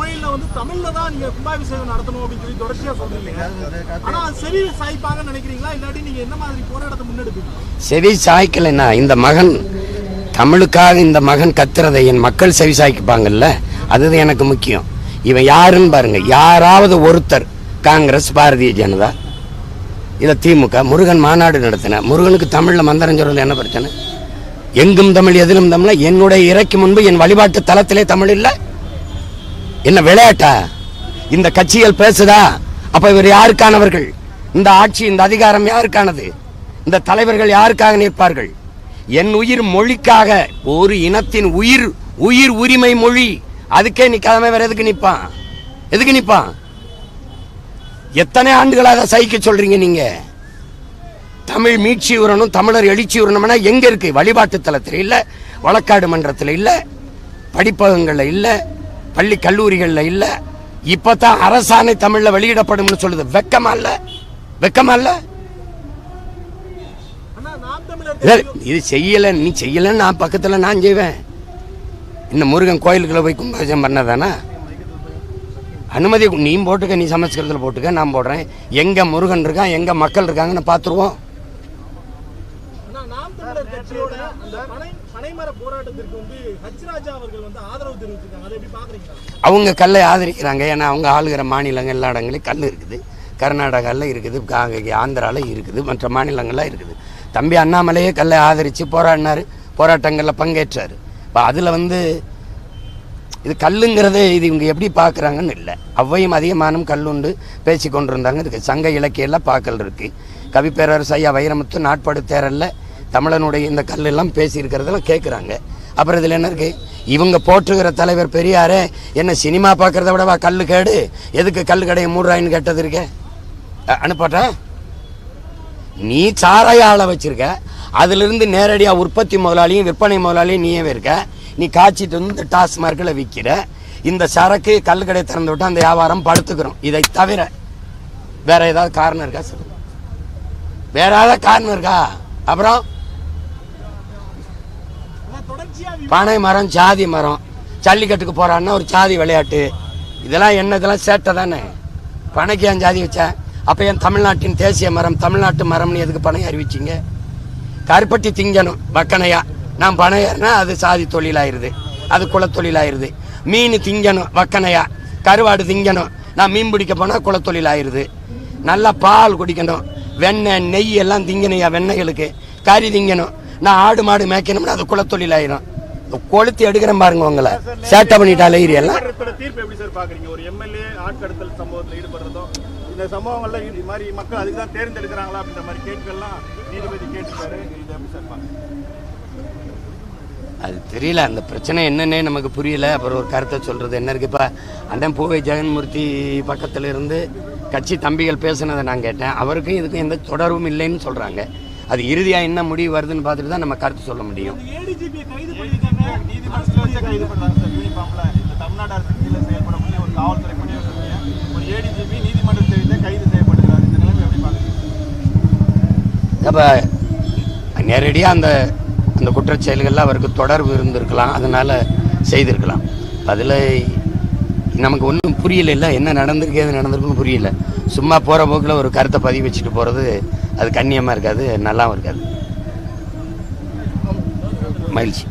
கோயில்ல வந்து தமிழ்ல தான் நீங்க கும்பாபிஷேகம் நடத்தணும் அப்படின்னு சொல்லி தொடர்ச்சியா சொல்றீங்க. ஆனா அது சரி சாய்ப்பாங்கன்னு நினைக்கிறீங்களா? இல்லாட்டி நீங்க என்ன மாதிரி போராட்டத்தை முன்னெடுப்பீங்க? செவி சாய்க்கலைன்னா இந்த மகன் தமிழுக்காக இந்த மகன் கத்துறதை என் மக்கள் செவி சாய்க்குப்பாங்கல்ல அதுதான் எனக்கு முக்கியம். இவன் யாருன்னு பாருங்க. யாராவது ஒருத்தர் காங்கிரஸ் பாரதிய ஜனதா இல்ல திமுக முருகன் மாநாடு நடத்தின முருகனுக்கு தமிழ்ல மந்திரம் சொல்றது என்ன பிரச்சனை? எங்கும் தமிழ் எதிலும் தமிழ் என்னுடைய இறைக்கு முன்பு என் வழிபாட்டு தலத்திலே தமிழ் இல்ல. என்ன விளையாட்டா? இந்த கட்சிகள் பேசுதா? அப்ப இவர் யாருக்கானவர்கள்? இந்த ஆட்சி இந்த அதிகாரம் யாருக்கானது? இந்த தலைவர்கள் யாருக்காக நிற்பார்கள்? என் உயிர் மொழிக்காக ஒரு இனத்தின் உயிர் உயிர் உரிமை மொழி. அதுக்கே நிக்காம வேற எதுக்கு நிப்பான் எதுக்கு நிப்பான் எத்தனை ஆண்டுகளாக சகிக்க சொல்றீங்க நீங்க? தமிழ் மீட்சி உரணும் தமிழர் எழுச்சி உரணும்னா எங்க இருக்கு? வழிபாட்டு தலத்தில் இல்ல வழக்காடு மன்றத்தில் இல்ல படிப்பகங்கள்ல இல்லை பள்ளி கல்லூரிகள்ல இல்ல. இப்பதான் அரசாணை தமிழ்ல வெளியிடப்படும்னு சொல்லுது. வெக்கமா இல்ல? வெக்கமா இல்ல, இது செய்யல நீ செய்யலன்னு நான் பக்கத்துல நான் செய்வேன். இந்த முருகன் கோயிலுக்குள்ள போய் கும்பாபிஷேகம் பண்ணதானா? அனுமதி நீ போட்டுக்க நீ சமஸ்கிருதத்தில் போட்டுக்க நான் போடுறேன். எங்க முருகன் இருக்கான் எங்க மக்கள் இருக்காங்கன்னு பார்த்துருவோம் ஆனா நாம் தமிழர் கட்சியோட பனை பனைமர போராட்டத்திற்கு வந்து ஹச் ராஜா அவர்கள் வந்து ஆதரவு தெரிவிச்சிருக்காங்க அதை எப்படி பாக்குறீங்களா அவங்க கல்லை ஆதரிக்கிறாங்க. ஏன்னா அவங்க ஆளுகிற மாநிலங்கள் எல்லா இடங்களையும் கல் இருக்குது. கர்நாடகாவில் இருக்குது கா- ஆந்திராவில் இருக்குது மற்ற மாநிலங்கள்லாம் இருக்குது. தம்பி அண்ணாமலையே கல்லை ஆதரித்து போராடினார். போராட்டங்களில் பங்கேற்றார். இப்போ அதில் வந்து இது கல்லுங்கிறதே இது இவங்க எப்படி பார்க்குறாங்கன்னு இல்லை. அவ்வையும் அதிகமானும் கல்லுண்டு பேசி கொண்டிருந்தாங்க. இதுக்கு சங்க இலக்கியெல்லாம் பார்க்கல் இருக்குது கவி ஐயா வைரமுத்து நாட்பாடு தேரல்ல தமிழனுடைய இந்த கல்லெல்லாம் பேசியிருக்கிறதெல்லாம் கேட்குறாங்க அப்புறம் இதில் என்ன இருக்கு? இவங்க போற்றுகிற தலைவர் பெரியாரே என்ன சினிமா பார்க்கறத விடவா கல்லு கேடு? எதுக்கு கல் கடையை மூடுறாயின்னு கேட்டது இருக்கே? அ- அனுப்பட்டா? நீ சாராய ஆளை வச்சிருக்க. அதிலிருந்து நேரடியாக உற்பத்தி முதலாளியும் விற்பனை முதலாளியும் நீயே இருக்க. நீ காய்ச்சிட்டு வந்து இந்த டாஸ்மார்க்கில் விற்கிற இந்த சரக்கு கடையை திறந்து விட்டு அந்த வியாபாரம் படுத்துக்கிறோம். இதை தவிர வேற ஏதாவது காரணம் இருக்கா? சொல்லு. வேற ஏதாவது காரணம் இருக்கா? அப்புறம்? பனை மரம் சாதி மரம். ஜல்லிக்கட்டுக்கு போறான்னா ஒரு சாதி விளையாட்டு. இதெல்லாம் என்ன இதெல்லாம் சேட்டை தானே? பனைக்கு ஏன் ஜாதி வச்சேன் அப்போ ஏன் தமிழ்நாட்டின் தேசிய மரம் தமிழ்நாட்டு மரம்னு எதுக்கு பனை அறிவிச்சிங்க? கருப்பட்டி திங்கணும் வக்கனையா நான் பனை ஏறினா அது சாதி தொழிலாயிருது. அது குலத்தொழிலாயிருது. மீன் திங்கணும் வக்கனையா கருவாடு திங்கணும். நான் மீன் பிடிக்க போனால் குலத்தொழிலாயிருது. நல்லா பால் குடிக்கணும். வெண்ணெய் நெய் எல்லாம் திங்கணையா வெண்ணெய்களுக்கு. கறி திங்கணும். நான் ஆடு மாடு மேய்க்கணும்னா அது குலத்தொழில் ஆயிரும் கொளுத்தி எடுக்கிறேன் பாருங்க உங்களை. சேட்டை பண்ணிட்டாலே நீதிமன்றத்தோட தீர்ப்பு எப்படி சார் பாக்குறீங்க ஒரு எம்எல்ஏ ஆட்கடத்தல் சம்பவத்துல ஈடுபடுறதும் இந்த சம்பவங்கள்ல இது மாதிரி மக்கள் அதுக்கு தான் தேர்ந்தெடுக்கிறாங்களா அப்படின்ற மாதிரி கேட்கலாம். நீதிபதி கேட்டுக்காரு இது எப்படி சார் பாக்குறீங்க அது தெரியல. அந்த பிரச்சனை என்னன்னே நமக்கு புரியல. அப்புறம் ஒரு கருத்தை சொல்றது என்ன இருக்கு? இப்போ அண்ணன் பூவை ஜெகன்மூர்த்தி பக்கத்துல இருந்து கட்சி தம்பிகள் பேசுனதை நான் கேட்டேன். அவருக்கும் இதுக்கும் எந்த தொடர்பும் இல்லைன்னு சொல்றாங்க. அது இறுதியா என்ன முடிவு வருதுன்னு பார்த்துட்டு தான் நம்ம கருத்து சொல்ல முடியும். அப்போ நேரடியாக அந்த அந்த குற்றச் செயல்களில் அவருக்கு தொடர்பு இருந்திருக்கலாம் அதனால் செய்திருக்கலாம். அதில் நமக்கு ஒன்றும் புரியல இல்லை என்ன நடந்திருக்கு எது நடந்திருக்குன்னு புரியல. சும்மா போகிற போக்கில் ஒரு கருத்தை பதிவு வச்சுட்டு போகிறது அது கண்ணியமாக இருக்காது நல்லாவும் இருக்காது. மகிழ்ச்சி.